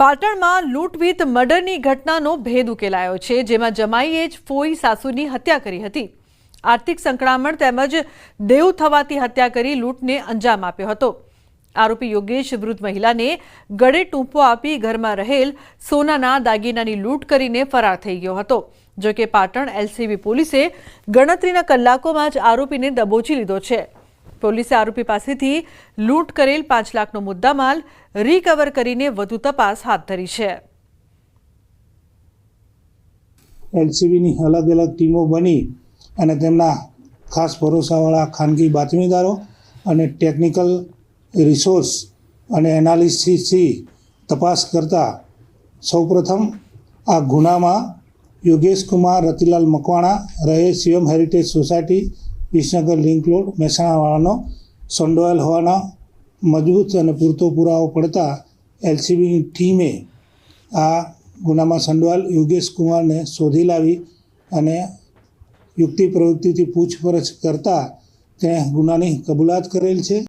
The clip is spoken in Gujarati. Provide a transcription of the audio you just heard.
પાટણમાં લૂંટ વિથ મર્ડરની ઘટનાનો ભેદ ઉકેલાયો છે, જેમાં જમાઈએ જ ફોઈ સાસુની હત્યા કરી હતી. આર્થિક સંકળામણ તેમજ દેવ થવાથી હત્યા કરી લૂંટને અંજામ આપ્યો હતો. આરોપી યોગેશ વૃદ્ધ મહિલાને ગળે ટૂંપો આપી ઘરમાં રહેલ સોનાના દાગીનાની લૂંટ કરીને ફરાર થઈ ગયો હતો. જો કે પાટણ એલસીબી પોલીસે ગણતરીના કલાકોમાં જ આરોપીને દબોચી લીધો છે. પોલીસે આરોપી પાસેથી લૂંટ કરેલ પાંચ લાખનો મુદ્દામાલ રિકવર કરીને વધુ તપાસ હાથ ધરી છે. એલસીબીની અલગ અલગ ટીમો બની અને તેમના ખાસ ભરોસાવાળા ખાનગી બાતમીદારો અને ટેકનિકલ રિસોર્સ અને એનાલિસિસથી તપાસ કરતા સૌપ્રથમ આ ગુનામાં યોગેશ કુમાર રતિલાલ મકવાણા રહે Shivam heritage society Visnagar link road, મહેસાણાવાળાનો સંડોવાયેલ હોવાના મજબૂત અને પૂરતો પુરાવો પડતા એલસીબીની ટીમે આ ગુનામાં સંડોવાયેલ યોગેશ કુમારને શોધી લાવી અને યુક્તિ પ્રવૃત્તિથી પૂછપરછ કરતા તેણે ગુનાની કબૂલાત કરેલ છે.